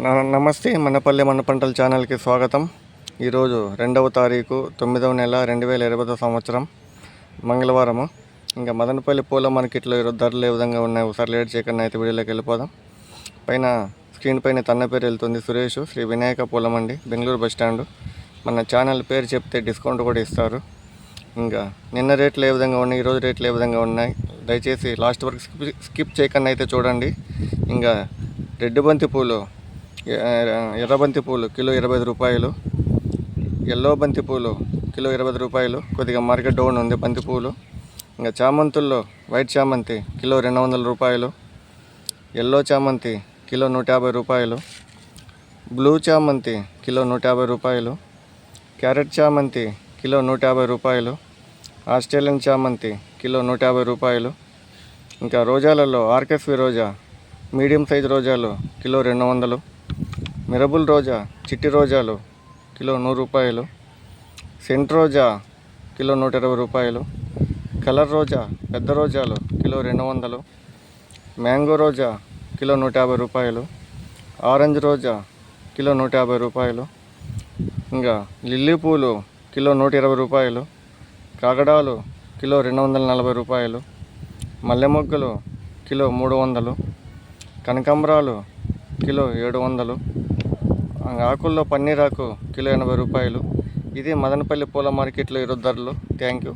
నమస్తే మనపల్లె మన పంటల ఛానల్కి స్వాగతం. ఈరోజు రెండవ తారీఖు తొమ్మిదవ నెల రెండు వేల ఇరవై సంవత్సరం మంగళవారము. ఇంకా మదనపల్లి పూల మార్కెట్లో ఈరోజు ధరలు ఏ విధంగా ఉన్నాయి? ఒకసారి లేట్ చేయకుండా అయితే వీడియోలోకి వెళ్ళిపోదాం. పైన స్క్రీన్ పైన తన్న పేరు వెళ్తుంది సురేష్ శ్రీ వినాయక పూలం అండి బెంగళూరు బస్ స్టాండ్. మన ఛానల్ పేరు చెప్తే డిస్కౌంట్ కూడా ఇస్తారు. ఇంకా నిన్న రేట్లు ఏ విధంగా ఉన్నాయి? ఈరోజు రేట్లు ఏ విధంగా ఉన్నాయి? దయచేసి లాస్ట్ వరకు స్కిప్ స్కిప్ చేయకుండా అయితే చూడండి. ఇంకా రెడ్ బంతి పూలు ఎర్రబంతి పూలు కిలో ఇరవై ఐదు రూపాయలు. ఎల్లో బంతి పూలు కిలో ఇరవై రూపాయలు. కొద్దిగా మార్కెట్ డౌన్ ఉంది బంతి పూలు. ఇంకా చామంతుల్లో వైట్ చామంతి కిలో రెండు వందల రూపాయలు. ఎల్లో చామంతి కిలో నూట యాభై రూపాయలు. బ్లూ చామంతి కిలో నూట యాభై రూపాయలు. క్యారెట్ చామంతి కిలో నూట యాభై రూపాయలు. ఆస్ట్రేలియన్ చామంతి కిలో నూట యాభై రూపాయలు. ఇంకా రోజాలలో ఆర్కెస్వి రోజా మీడియం సైజ్ రోజాలు కిలో రెండు వందలు. మిరబుల్ రోజా చిట్టి రోజాలు కిలో నూరు రూపాయలు. సెంట్ రోజా కిలో నూట ఇరవై రూపాయలు. కలర్ రోజా పెద్ద రోజాలు కిలో రెండు వందలు. మ్యాంగో రోజా కిలో నూట యాభై రూపాయలు. ఆరెంజ్ రోజా కిలో నూట యాభై రూపాయలు. ఇంకా లిల్లీ పూలు కిలో నూట ఇరవై రూపాయలు. కాగడాలు కిలో రెండు వందల నలభై రూపాయలు. మల్లె మొగ్గలు కిలో మూడు వందలు. కనకాంబరాలు కిలో ఏడు వందలు. ఆకుల్లో పన్నీరాకు కిలో ఎనభై రూపాయలు. ఇది మదనపల్లి పూల మార్కెట్లో ఈరోజు ధరలు. Thank you.